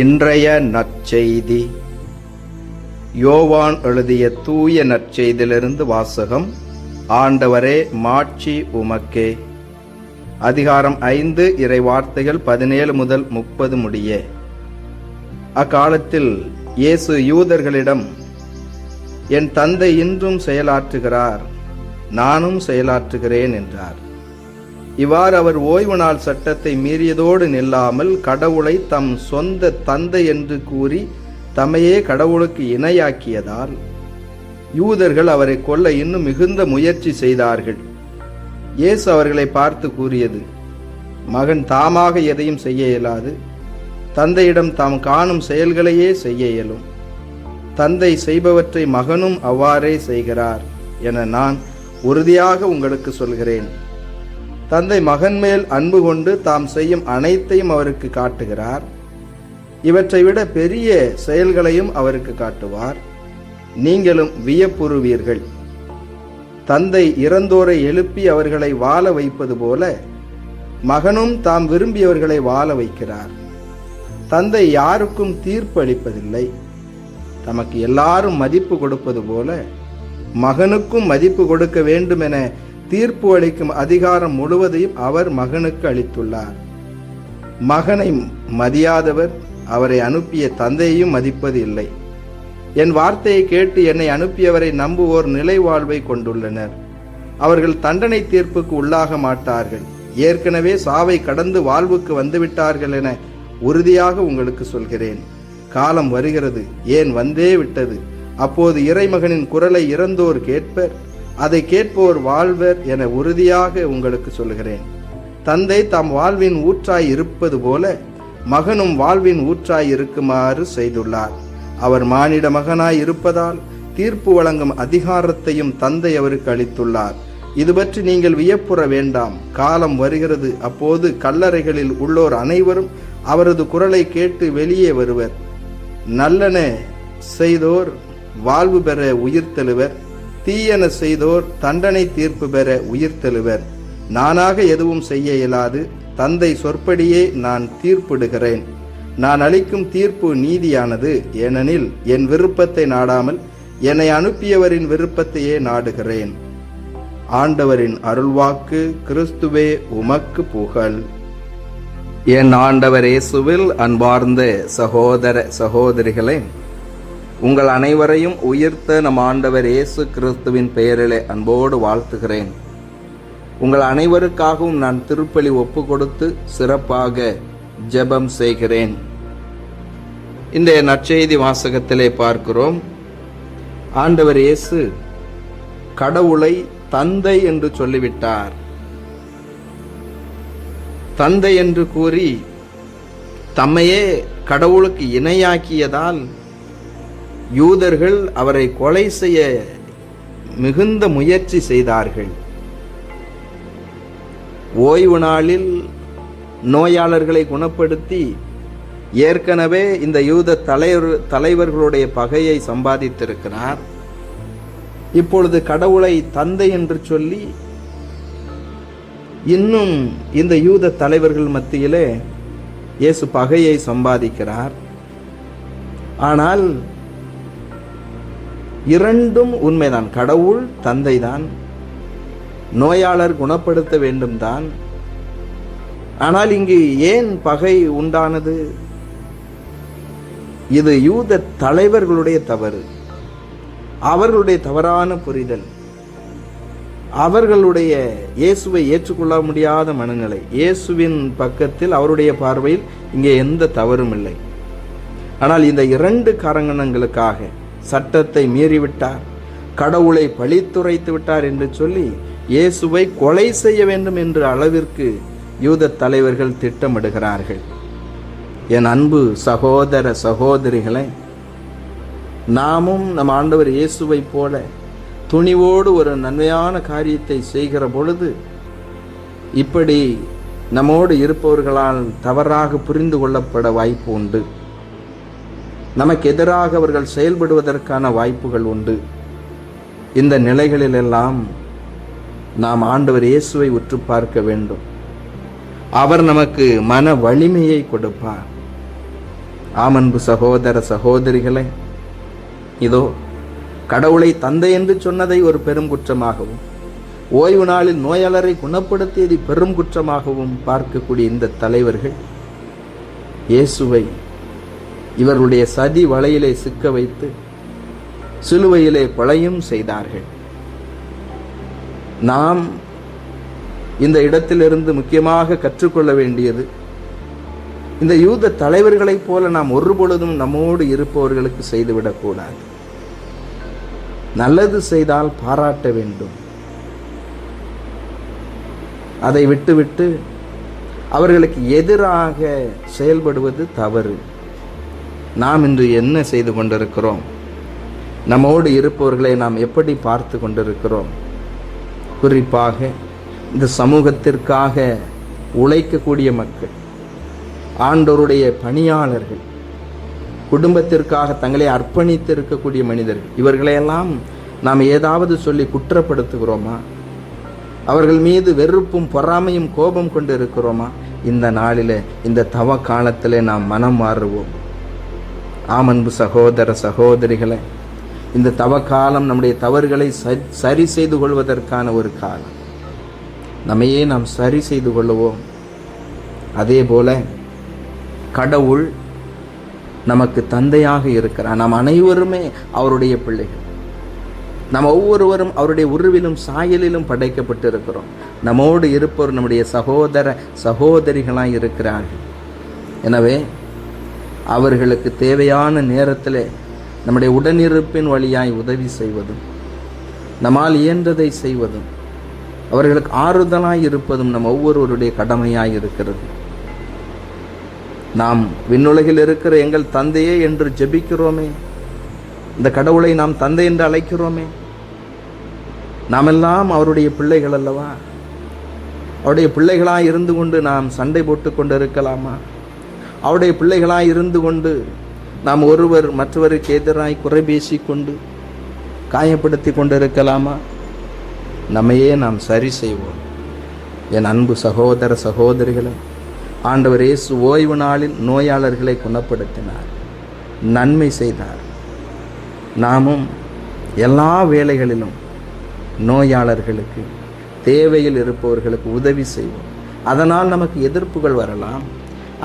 இன்றைய நற்செய்தி. யோவான் எழுதிய தூய நற்செய்தியிலிருந்து வாசகம் ஆண்டவரே மாட்சி உமக்கே. அதிகாரம் ஐந்து இறை வார்த்தைகள் பதினேழு முதல் முப்பது முடிய. அக்காலத்தில் இயேசு யூதர்களிடம் என் தந்தை இன்றும் செயலாற்றுகிறார் நானும் செயலாற்றுகிறேன் என்றார். இவ்வாறு அவர் ஓய்வு நாள் சட்டத்தை மீறியதோடு நில்லாமல் கடவுளை தம் சொந்த தந்தை என்று கூறி தம்மையே கடவுளுக்கு இணையாக்கியதால் யூதர்கள் அவரை கொல்ல இன்னும் மிகுந்த முயற்சி செய்தார்கள். இயேசு அவர்களை பார்த்து கூறியது மகன் தாமாக எதையும் செய்ய இயலாது. தந்தையிடம் தாம் காணும் செயல்களையே செய்ய இயலும். தந்தை செய்பவற்றை மகனும் அவ்வாறே செய்கிறார் என நான் உறுதியாக உங்களுக்கு சொல்கிறேன். தந்தை மகன் மேல் அன்பு கொண்டு தாம் செய்யும் அனைத்தையும் அவருக்கு காட்டுகிறார். இவற்றை விட பெரிய செயல்களையும் அவருக்கு காட்டுவார். நீங்களும் வியப்புறுவீர்கள். தந்தை இறந்தோரை எழுப்பி அவர்களை வாழ வைப்பது போல மகனும் தாம் விரும்பியவர்களை வாழ வைக்கிறார். தந்தை யாருக்கும் தீர்ப்பு அளிப்பதில்லை தமக்கு எல்லாரும் மதிப்பு கொடுப்பது போல மகனுக்கும் மதிப்பு கொடுக்க வேண்டும் என தீர்ப்பு அளிக்கும் அதிகாரம் முழுவதையும் அவர் மகனுக்கு அளித்துள்ளார். மகனை மதியாதவர் அவரை அனுப்பிய தந்தையையும் மதிப்பது இல்லை. என் வார்த்தையை கேட்டு என்னை அனுப்பியவரை நம்புவோர் நிலை வாழ்வை கொண்டுள்ளனர். அவர்கள் தண்டனை தீர்ப்புக்கு உள்ளாக மாட்டார்கள். ஏற்கனவே சாவை கடந்து வாழ்வுக்கு வந்துவிட்டார்கள் என உறுதியாக உங்களுக்கு சொல்கிறேன். காலம் வருகிறது ஏன் வந்தே விட்டது? அப்போது இறைமகனின் குரலை இறந்தோர் கேட்பர். அதை கேட்போர் வாழ்வர் என உறுதியாக உங்களுக்கு சொல்கிறேன் தந்தை தாம் வாழ்வின் ஊற்றாய் இருப்பது போல மகனும் வாழ்வின் ஊற்றாய் இருக்குமாறு செய்துள்ளார். அவர் மானிட மகனாய் இருப்பதால் தீர்ப்பு வழங்கும் அதிகாரத்தையும் தந்தை அவருக்கு அளித்துள்ளார். இது பற்றி நீங்கள் வியப்புற வேண்டாம். காலம் வருகிறது. அப்போது கல்லறைகளில் உள்ளோர் அனைவரும் அவரது குரலை கேட்டு வெளியே வருவர். நல்லன செய்தோர் வாழ்வு பெற உயிர் தெழுவர் தீயன செய்தோர் தண்டனை தீர்ப்பு பெற உயிர் தெழுவர். நானாக எதுவும் செய்ய இயலாது தந்தை சொற்படியே நான் தீர்ப்பிடுகிறேன். நான் அளிக்கும் தீர்ப்பு நீதியானது ஏனெனில் என் விருப்பத்தை நாடாமல் என்னை அனுப்பியவரின் விருப்பத்தையே நாடுகிறேன். ஆண்டவரின் அருள்வாக்கு கிறிஸ்துவே உமக்கு புகழ். என் ஆண்டவர் இயேசுவில் அன்பார்ந்த சகோதர சகோதரிகளே உங்கள் அனைவரையும் உயிர்த்த நம் ஆண்டவர் இயேசு கிறிஸ்துவின் பெயரிலே அன்போடு வாழ்த்துகிறேன். உங்கள் அனைவருக்காகவும் நான் திருப்பலி ஒப்பு கொடுத்து சிறப்பாக ஜெபம் செய்கிறேன். இந்த நற்செய்தி வாசகத்திலே பார்க்கிறோம். ஆண்டவர் இயேசு கடவுளை தந்தை என்று சொல்லிவிட்டார். தந்தை என்று கூறி தம்மையே கடவுளுக்கு இணையாக்கியதால் யூதர்கள் அவரை கொலை செய்ய மிகுந்த முயற்சி செய்தார்கள். ஓய்வு நாளில் நோயாளர்களை குணப்படுத்தி ஏற்கனவே இந்த யூத தலைவர் தலைவர்களுடைய பகையை சம்பாதித்திருக்கிறார். இப்பொழுது கடவுளை தந்தை என்று சொல்லி இன்னும் இந்த யூத தலைவர்கள் மத்தியிலே இயேசு பகையை சம்பாதிக்கிறார். ஆனால் இரண்டும் உண்மைதான். கடவுள் தந்தை தான் நோயாளர் குணப்படுத்த வேண்டும் தான் ஆனால் இங்கு ஏன் பகை உண்டானது? இது யூத தலைவர்களுடைய தவறு. அவர்களுடைய தவறான புரிதல். அவர்களுடைய இயேசுவை ஏற்றுக்கொள்ள முடியாத மனநிலை. இயேசுவின் பக்கத்தில் அவருடைய பார்வையில் இங்கே எந்த தவறும் இல்லை. ஆனால் இந்த இரண்டு காரணங்களுக்காக சட்டத்தை மீறிவிட்டார். கடவுளை பழித்துரைத்து விட்டார் என்று சொல்லி இயேசுவை கொலை செய்ய வேண்டும் என்ற அளவிற்கு யூத தலைவர்கள் திட்டமிடுகிறார்கள். என் அன்பு சகோதர சகோதரிகளை நாமும் நம் ஆண்டவர் இயேசுவை போல துணிவோடு ஒரு நன்மையான காரியத்தை செய்கிற பொழுது இப்படி நம்மோடு இருப்பவர்களால் தவறாக புரிந்து கொள்ளப்பட வாய்ப்பு உண்டு. நமக்கு எதிராக அவர்கள் செயல்படுவதற்கான வாய்ப்புகள் உண்டு. இந்த நிலைகளிலெல்லாம் நாம் ஆண்டவர் இயேசுவை உற்று பார்க்க வேண்டும். அவர் நமக்கு மன வலிமையை கொடுப்பார். ஆமன்பு சகோதர சகோதரிகளே இதோ கடவுளை தந்தை என்று சொன்னதை ஒரு பெரும் குற்றமாகவும் ஓய்வு நாளில் நோயாளரை குணப்படுத்தியதை பெரும் குற்றமாகவும் பார்க்கக்கூடிய இந்த தலைவர்கள் இயேசுவை இவர்களுடைய சதி வலையிலே சிக்க வைத்து சிலுவையிலே கொலையும் செய்தார்கள். நாம் இந்த இடத்திலிருந்து முக்கியமாக கற்றுக்கொள்ள வேண்டியது இந்த யூத தலைவர்களைப் போல நாம் ஒரு பொழுதும் நம்மோடு இருப்பவர்களுக்கு செய்துவிடக்கூடாது நல்லது செய்தால் பாராட்ட வேண்டும். அதை விட்டுவிட்டு அவர்களுக்கு எதிராக செயல்படுவது தவறு. நாம் இன்று என்ன செய்து கொண்டிருக்கிறோம்? நம்மோடு இருப்பவர்களை நாம் எப்படி பார்த்து கொண்டிருக்கிறோம்? குறிப்பாக இந்த சமூகத்திற்காக உழைக்கக்கூடிய மக்கள் ஆண்டோருடைய பணியாளர்கள் குடும்பத்திற்காக தங்களை அர்ப்பணித்து இருக்கக்கூடிய மனிதர்கள் இவர்களையெல்லாம் நாம் ஏதாவது சொல்லி குற்றப்படுத்துகிறோமா? அவர்கள் மீது வெறுப்பும் பொறாமையும் கோபம் கொண்டு இருக்கிறோமா? இந்த நாளில் இந்த தவ காலத்தில் நாம் மனம் மாறுவோம். ஆமன்பு சகோதர சகோதரிகளை இந்த தவ காலம் நம்முடைய தவறுகளை சரி சரி செய்து கொள்வதற்கான ஒரு காலம். நம்மையே நாம் சரி செய்து கொள்ளுவோம். அதே போல கடவுள் நமக்கு தந்தையாக இருக்கிறார். நாம் அனைவருமே அவருடைய பிள்ளைகள். நாம் ஒவ்வொருவரும் அவருடைய உருவிலும் சாயலிலும் படைக்கப்பட்டு இருக்கிறோம் நம்மோடு இருப்பவர் நம்முடைய சகோதர சகோதரிகளாக இருக்கிறார்கள். எனவே அவர்களுக்கு தேவையான நேரத்தில் நம்முடைய உடனிருப்பின் வழியாய் உதவி செய்வதும் நம்மால் இயன்றதை செய்வதும் அவர்களுக்கு ஆறுதலாய் இருப்பதும் நம் ஒவ்வொருவருடைய கடமையாய் இருக்கிறது. நாம் விண்ணுலகில் இருக்கிற எங்கள் தந்தையே என்று ஜெபிக்கிறோமே இந்த கடவுளை நாம் தந்தை என்று அழைக்கிறோமே நாமெல்லாம் அவருடைய பிள்ளைகள் அல்லவா? அவருடைய பிள்ளைகளாக இருந்து கொண்டு நாம் சண்டை போட்டு கொண்டு இருக்கலாமா அவருடைய பிள்ளைகளாய் இருந்து கொண்டு நாம் ஒருவர் மற்றவருக்கு எதிராய் குறை பேசிக்கொண்டு காயப்படுத்தி கொண்டிருக்கலாமா? நம்மையே நாம் சரி செய்வோம். என் அன்பு சகோதர சகோதரிகளை ஆண்டவர் இயேசு ஓய்வு நாளில் நோயாளர்களை குணப்படுத்தினார் நன்மை செய்தார். நாமும் எல்லா வேலைகளிலும் நோயாளர்களுக்கு தேவையில் இருப்பவர்களுக்கு உதவி செய்வோம். அதனால் நமக்கு எதிர்ப்புகள் வரலாம்.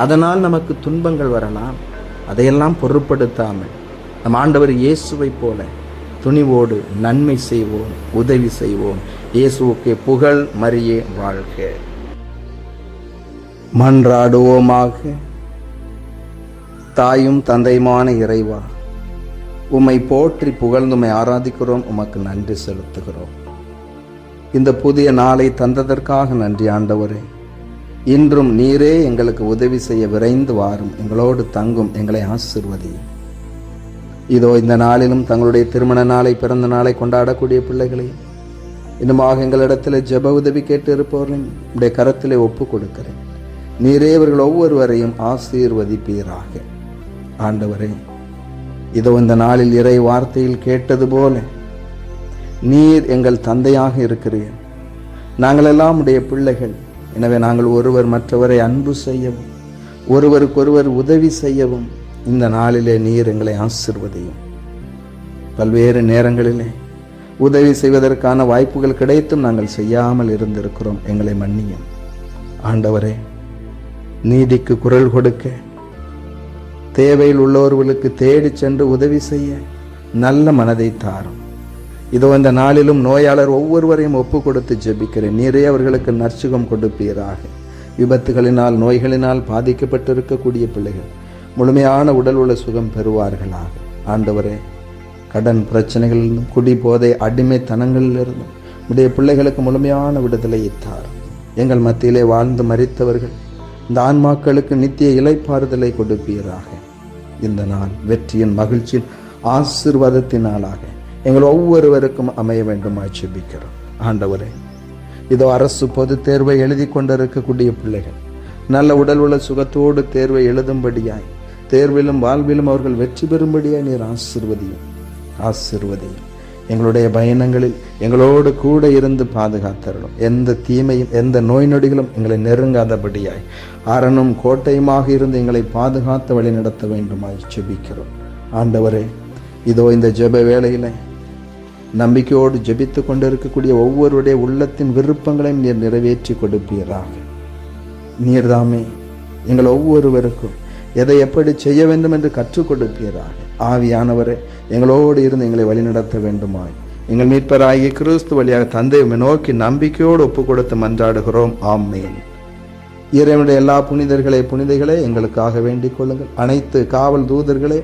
அதனால் நமக்கு துன்பங்கள் வரலாம். அதையெல்லாம் பொருட்படுத்தாமல் நம் ஆண்டவர் இயேசுவை போல துணிவோடு நன்மை செய்வோம் உதவி செய்வோம். இயேசுவுக்கு புகழ் மறியே வாழ்க. மன்றாடுவோமாக. தாயும் தந்தையுமான இறைவா உம்மை போற்றி புகழ்ந்துமை ஆராதிக்கிறோம் உமக்கு நன்றி செலுத்துகிறோம். இந்த புதிய நாளை தந்ததற்காக நன்றி ஆண்டவரே. இன்றும் நீரே எங்களுக்கு உதவி செய்ய விரைந்து வாரும். எங்களோடு தங்கும் எங்களை ஆசிர்வதி. இதோ இந்த நாளிலும் தங்களுடைய திருமண நாளை பிறந்த நாளை கொண்டாடக்கூடிய பிள்ளைகளை இன்னுமாக எங்களிடத்தில் ஜெப உதவி கேட்டு இருப்பவர்களையும் உடைய கரத்திலே ஒப்பு கொடுக்கிறேன். நீரே இவர்கள் ஒவ்வொருவரையும் ஆசீர்வதிப்பீராக. ஆண்டவரே இதோ இந்த நாளில் இறை வார்த்தையில் கேட்டது போல நீர் எங்கள் தந்தையாக இருக்கிறீர். நாங்கள் எல்லாம் உடைய பிள்ளைகள். எனவே நாங்கள் ஒருவர் மற்றவரை அன்பு செய்யவும் ஒருவருக்கொருவர் உதவி செய்யவும் இந்த நாளிலே நீர் எங்களை ஆசிர்வதையும். பல்வேறு நேரங்களிலே உதவி செய்வதற்கான வாய்ப்புகள் கிடைத்தும் நாங்கள் செய்யாமல் இருந்திருக்கிறோம். எங்களை மன்னியும். ஆண்டவரே நீதிக்கு குரல் கொடுக்க தேவையில் உள்ளவர்களுக்கு தேடி சென்று உதவி செய்ய நல்ல மனதை தாரும். இதோ இந்த நாளிலும் நோயாளர் ஒவ்வொருவரையும் ஒப்பு கொடுத்து ஜெபிக்கிறேன். நீரே அவர்களுக்கு நற்சுகம் கொடுப்பீராக. விபத்துகளினால் நோய்களினால் பாதிக்கப்பட்டிருக்கக்கூடிய பிள்ளைகள் முழுமையான உடல் உள்ள சுகம் பெறுவார்களாக. ஆண்டவரே கடன் பிரச்சனைகளிலிருந்தும் குடி போதை அடிமைத்தனங்களிலிருந்தும் உடைய பிள்ளைகளுக்கு முழுமையான விடுதலையை தாரும் எங்கள் மத்தியிலே வாழ்ந்து மறித்தவர்கள் இந்த ஆன்மாக்களுக்கு நித்திய இலைப்பாறுதலை கொடுப்பீராக. இந்த நாள் வெற்றியின் மகிழ்ச்சியின் ஆசிர்வாதத்தினாலாக. எங்கள் ஒவ்வொருவருக்கும் அமைய வேண்டுமாய் செபிக்கிறோம் ஆண்டவரே இதோ அரசு பொது தேர்வை எழுதி கொண்டிருக்கக்கூடிய பிள்ளைகள் நல்ல உடல் உள்ள சுகத்தோடு தேர்வை எழுதும்படியாய் தேர்விலும் வாழ்விலும் அவர்கள் வெற்றி பெறும்படியாய் நீர் ஆசிர்வதியும் ஆசிர்வதியும். எங்களுடைய பயணங்களில் எங்களோடு கூட இருந்து பாதுகாத்தரணும். எந்த தீமையும் எந்த நோய் நொடிகளும் எங்களை நெருங்காதபடியாய் அரணும் கோட்டையுமாக இருந்து எங்களை பாதுகாத்து வழி நடத்த வேண்டுமாய் செபிக்கிறோம் ஆண்டவரே இதோ இந்த ஜெப வேளையில நம்பிக்கையோடு ஜெபித்து கொண்டிருக்கக்கூடிய ஒவ்வொருடைய உள்ளத்தின் விருப்பங்களையும் நீர் நிறைவேற்றி கொடுப்பீராக. நீர்தாமே எங்கள் ஒவ்வொருவருக்கும் எதை எப்படி செய்ய வேண்டும் என்று கற்றுக் கொடுப்பீராக. ஆவியானவரே எங்களோடு இருந்து எங்களை வழிநடத்த வேண்டுமாய். எங்கள் மீட்பராகிய கிறிஸ்து வழியாக தந்தையை நோக்கி நம்பிக்கையோடு ஒப்பு கொடுத்து மன்றாடுகிறோம். ஆம்மேன் இறைவனுடைய எல்லா புனிதர்களே புனிதைகளே எங்களுக்காக வேண்டிக் கொள்ளுங்கள். அனைத்து காவல் தூதர்களே